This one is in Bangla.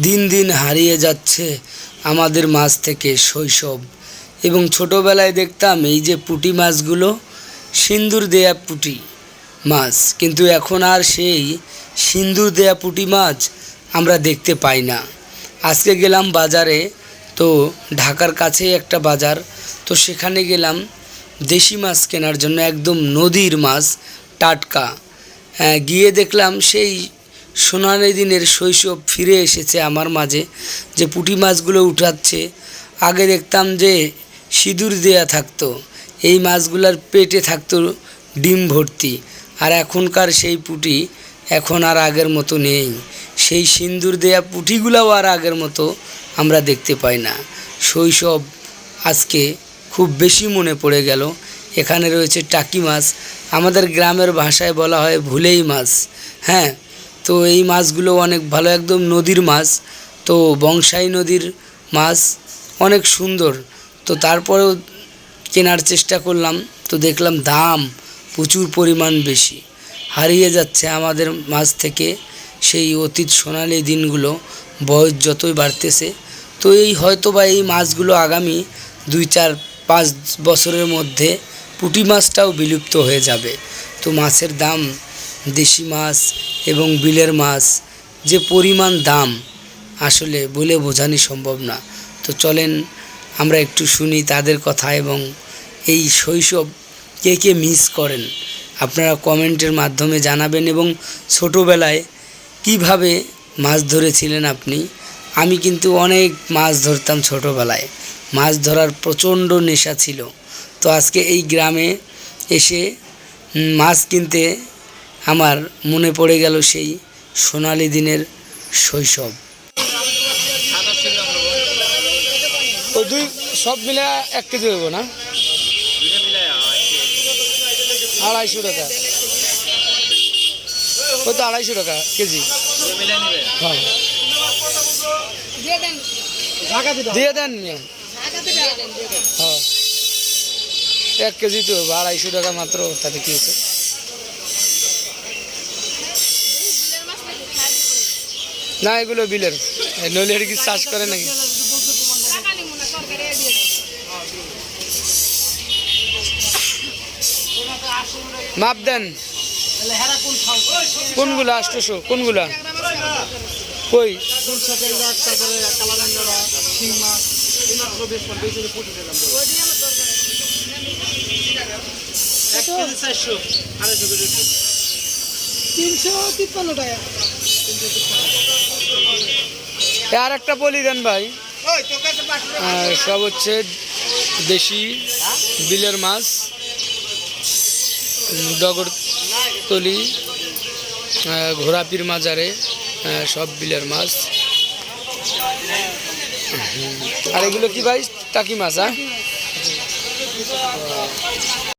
দিন দিন হারিয়ে যাচ্ছে আমাদের মাছ থেকে শৈশব। এবং ছোটোবেলায় দেখতাম এই যে পুঁটি মাছগুলো সিন্দুর দেয়া পুঁটি মাছ। কিন্তু এখন আর সেই সিন্দুর দেয়া পুঁটি মাছ আমরা দেখতে পাই না। আজকে গেলাম বাজারে তো ঢাকার কাছেই একটা বাজার। তো সেখানে গেলাম দেশি মাছ কেনার জন্য একদম নদীর মাছ টাটকা। হ্যাঁ, গিয়ে দেখলাম সেই সোনালি দিনের শৈশব ফিরে এসেছে আমার মাঝে, যে পুঁটি মাছগুলো উঠাচ্ছে। আগে দেখতাম যে সিঁদুর দেয়া থাকতো, এই মাছগুলোর পেটে থাকতো ডিম ভর্তি। আর এখনকার সেই পুঁটি এখন আর আগের মতো নেই। সেই সিঁদুর দেয়া পুঁটিগুলোও আর আগের মতো আমরা দেখতে পাই না। শৈশব আজকে খুব বেশি মনে পড়ে গেল। এখানে রয়েছে টাকি মাছ। আমাদের গ্রামের ভাষায় বলা হয় ভুলেই মাছ। হ্যাঁ তো এই মাছগুলো অনেক ভালো, একদম নদীর মাছ। তো বংশাই নদীর মাছ অনেক সুন্দর। তো তারপরেও কেনার চেষ্টা করলাম, তো দেখলাম দাম প্রচুর পরিমাণ বেশি। হারিয়ে যাচ্ছে আমাদের মাছ থেকে সেই অতীত সোনালি দিনগুলো, বয়স যতই বাড়তেছে। তো এই হয়তো বা এই মাছগুলো আগামী দুই, চার, পাঁচ বছরের মধ্যে পুঁটি মাছটাও বিলুপ্ত হয়ে যাবে। তো মাছের দাম দেশি মাছ এবং বিলের মাছ, যে পরিমাণ দাম, আসলে বলে বোঝানো সম্ভব না। তো চলেন আমরা একটু শুনি তাদের কথা এবং এই শৈশব কে কে মিস করেন। আপনারা কমেন্টের মাধ্যমে জানাবেন এবং ছোটোবেলায় কীভাবে মাছ ধরেছিলেন আপনি? আমি কিন্তু অনেক মাছ ধরতাম ছোটোবেলায়। মাছ ধরার প্রচণ্ড নেশা ছিল। তো আজকে এই গ্রামে এসে মাছ কিনতে আমার মনে পড়ে গেল সেই সোনালি দিনের শৈশব। ওই দুই সব মিলে এক কেজি হইব না? আড়াইশো টাকা। ওই তো আড়াইশো টাকা কেজি। হ্যাঁ। দিয়ে দেন হ্যাঁ। এক কেজি তো আড়াইশো টাকা মাত্র, তাতে কি হয়েছে না, এগুলো বিলের। এটা কি চাষ করে নাকি? মাপ দেন। কোনগুলা আষ্টশো? কোনগুলা? কই? তিনশো তিপ্পান্ন টাকা। আর একটা বলি দেন ভাই। সব হচ্ছে দেশি বিলের মাছ ডগরতলি ঘোড়াপির মাজারে সব বিলের মাছ। আর এগুলো কি ভাই টাকি মাছ হ্যাঁ?